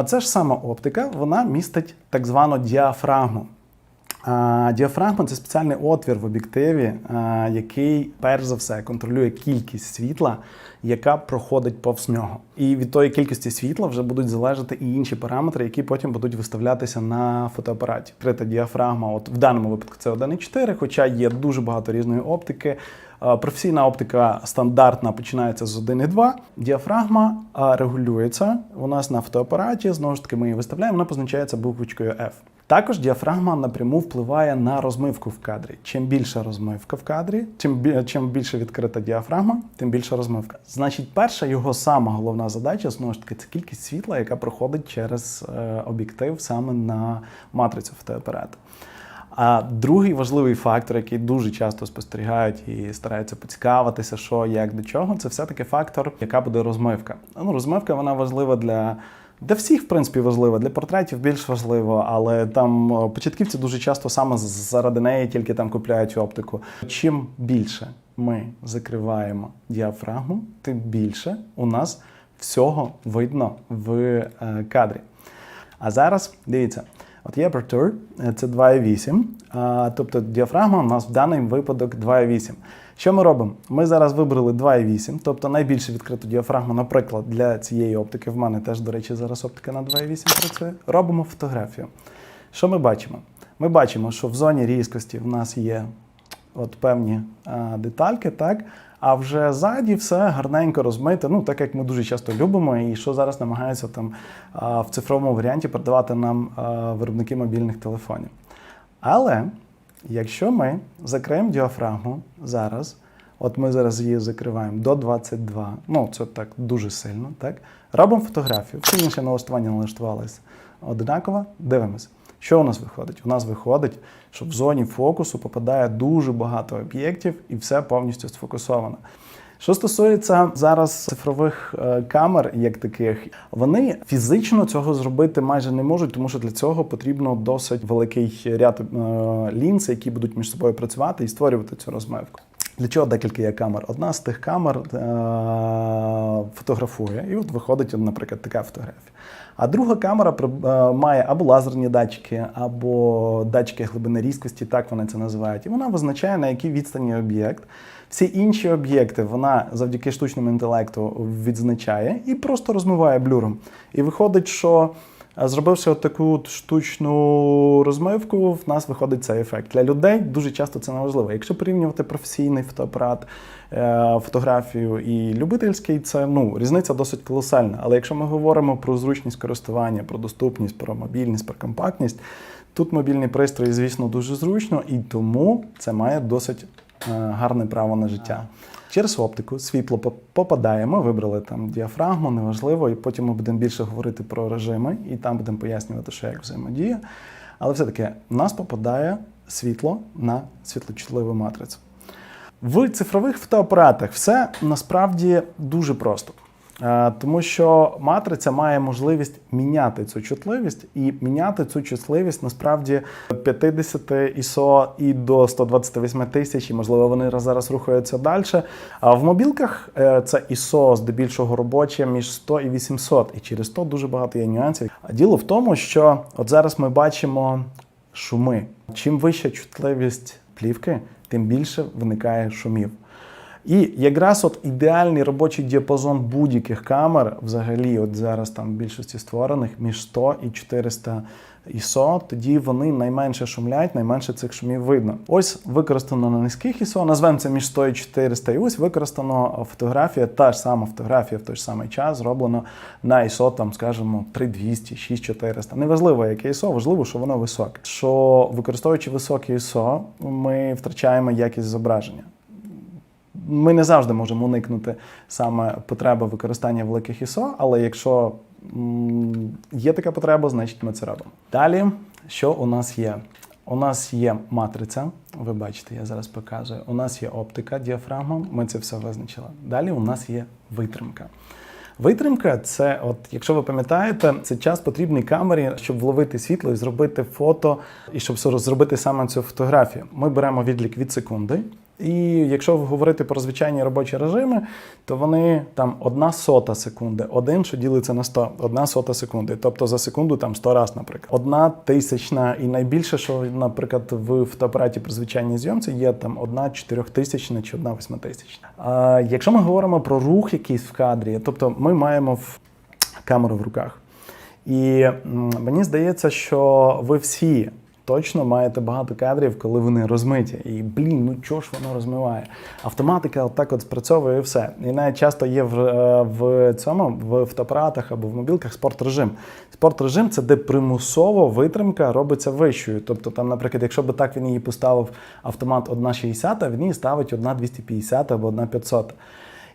Оце ж сама оптика, вона містить так звану діафрагму. Діафрагма це спеціальний отвір в об'єктиві, який перш за все контролює кількість світла, яка проходить повз нього. І від тої кількості світла вже будуть залежати і інші параметри, які потім будуть виставлятися на фотоапараті. Крита діафрагма, от в даному випадку це 1,4, хоча є дуже багато різної оптики. Професійна оптика стандартна починається з 1,2. Діафрагма регулюється у нас на фотоапараті. Знову ж таки, ми її виставляємо, вона позначається буквочкою F. Також діафрагма напряму впливає на розмивку в кадрі. Чим більша розмивка в кадрі, бі- чим більше відкрита діафрагма, тим більша розмивка. Значить, перша його сама головна задача знову ж таки це кількість світла, яка проходить через е, об'єктив саме на матрицю фотоапарату. А другий важливий фактор, який дуже часто спостерігають і стараються поцікавитися, що як до чого, це все-таки фактор, яка буде розмивка. Ну, розмивка вона важлива для. Для всіх, в принципі, важливо, для портретів більш важливо, але там початківці дуже часто саме заради неї тільки там купляють оптику. Чим більше ми закриваємо діафрагму, тим більше у нас всього видно в е, кадрі. А зараз дивіться, от є Aperture, е, це 2,8, а, тобто діафрагма у нас в даний випадок 2,8. Що ми робимо? Ми зараз вибрали 2,8, тобто найбільше відкриту діафрагму, наприклад, для цієї оптики. В мене теж, до речі, зараз оптика на 2,8 працює. Робимо фотографію. Що ми бачимо? Ми бачимо, що в зоні різкості в нас є от певні а, детальки, так? А вже ззаді все гарненько розмите, ну так як ми дуже часто любимо, і що зараз намагаються там в цифровому варіанті продавати нам виробники мобільних телефонів. Але якщо ми закриємо діафрагму зараз, от ми зараз її закриваємо до 22, ну це так дуже сильно, так? Робимо фотографію, всі інші налаштування налаштувалися однаково, дивимося. Що у нас виходить? У нас виходить, що в зоні фокусу попадає дуже багато об'єктів і все повністю сфокусовано. Що стосується зараз цифрових е, камер, як таких, вони фізично цього зробити майже не можуть, тому що для цього потрібно досить великий ряд е, лінз, які будуть між собою працювати і створювати цю розмивку. Для чого декілька є камер? Одна з тих камер е- фотографує, і от виходить, наприклад, така фотографія. А друга камера е, має або лазерні датчики, або датчики глибини різкості, так вони це називають. І вона визначає, на якій відстані об'єкт. Всі інші об'єкти вона завдяки штучному інтелекту відзначає і просто розмиває блюром. І виходить, що Зробивши от таку штучну розмивку, в нас виходить цей ефект. Для людей дуже часто це неважливо. Якщо порівнювати професійний фотоапарат, е, фотографію і любительський, це ну різниця досить колосальна. Але якщо ми говоримо про зручність користування, про доступність, про мобільність, про компактність, тут мобільний пристрій, звісно, дуже зручно, і тому це має досить е, гарне право на життя. Через оптику світло поп- попадає. Ми вибрали там діафрагму, неважливо, і потім ми будемо більше говорити про режими, і там будемо пояснювати, що як взаємодія. Але все-таки в нас попадає світло на світлочутливу матрицю. В цифрових фотоапаратах все насправді дуже просто. Е, Тому що матриця має можливість міняти цю чутливість і міняти цю чутливість насправді 50 ISO і до 128 тисяч, і можливо вони зараз рухаються далі. А в мобілках е, це ISO здебільшого робоче між 100 і 800, і через то дуже багато є нюансів. А діло в тому, що от зараз ми бачимо шуми. Чим вища чутливість плівки, тим більше виникає шумів. І якраз от ідеальний робочий діапазон будь-яких камер, взагалі, от зараз там в більшості створених між 100 і 400 ISO, тоді вони найменше шумлять, найменше цих шумів видно. Ось використано на низьких ISO, назвемо це між 100 і 400, і ось використано фотографія, та ж сама фотографія в той самий час зроблено на ISO, там, скажімо, 3200, 6400. Неважливо, яке ISO, важливо, що воно високе. Що використовуючи високе ISO, ми втрачаємо якість зображення ми не завжди можемо уникнути саме потреби використання великих ISO, але якщо є така потреба, значить ми це робимо. Далі, що у нас є? У нас є матриця, ви бачите, я зараз показую. У нас є оптика, діафрагма, ми це все визначили. Далі у нас є витримка. Витримка це, от, якщо ви пам'ятаєте, це час потрібний камері, щоб вловити світло і зробити фото, і щоб зробити саме цю фотографію. Ми беремо відлік від секунди, І якщо говорити про звичайні робочі режими, то вони там одна сота секунди, один, що ділиться на 100, одна сота секунди. Тобто за секунду там 100 раз, наприклад. Одна тисячна, і найбільше, що, наприклад, в фотоапараті при звичайній зйомці є там одна чотирьохтисячна чи одна восьмитисячна. А якщо ми говоримо про рух якийсь в кадрі, тобто ми маємо в камеру в руках. І мені здається, що ви всі точно маєте багато кадрів, коли вони розмиті. І блін, ну чого ж воно розмиває? Автоматика отак от спрацьовує і все. І навіть часто є в, е, в цьому в фотоапаратах або в мобілках спортрежим. Спортрежим це де примусово витримка робиться вищою. Тобто, там, наприклад, якщо би так він її поставив автомат 1,60, він її ставить 1,250 або 1,500.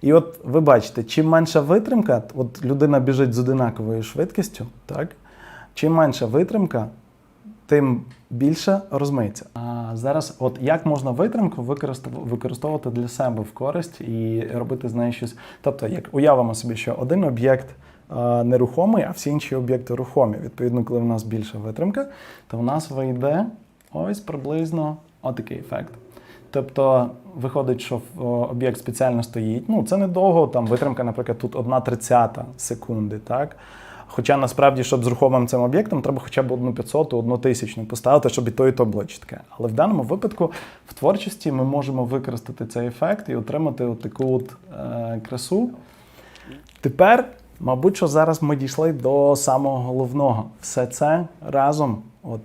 І от ви бачите, чим менша витримка, от людина біжить з одинаковою швидкістю, так? Чим менша витримка, тим більше розмиється. А зараз, от як можна витримку використов- використовувати для себе в користь і робити з нею щось. Тобто, як уявимо собі, що один об'єкт нерухомий, а всі інші об'єкти рухомі. Відповідно, коли в нас більша витримка, то в нас вийде ось приблизно отакий ефект. Тобто виходить, що об'єкт спеціально стоїть. Ну, це недовго, там витримка, наприклад, тут 1,30 секунди, так? Хоча насправді, щоб з рухомим цим об'єктом, треба хоча б 1,500, 1,1000 поставити, щоб і то, і то було чітке. Але в даному випадку в творчості ми можемо використати цей ефект і отримати от таку от, е, красу. Тепер, мабуть, що зараз ми дійшли до самого головного. Все це разом от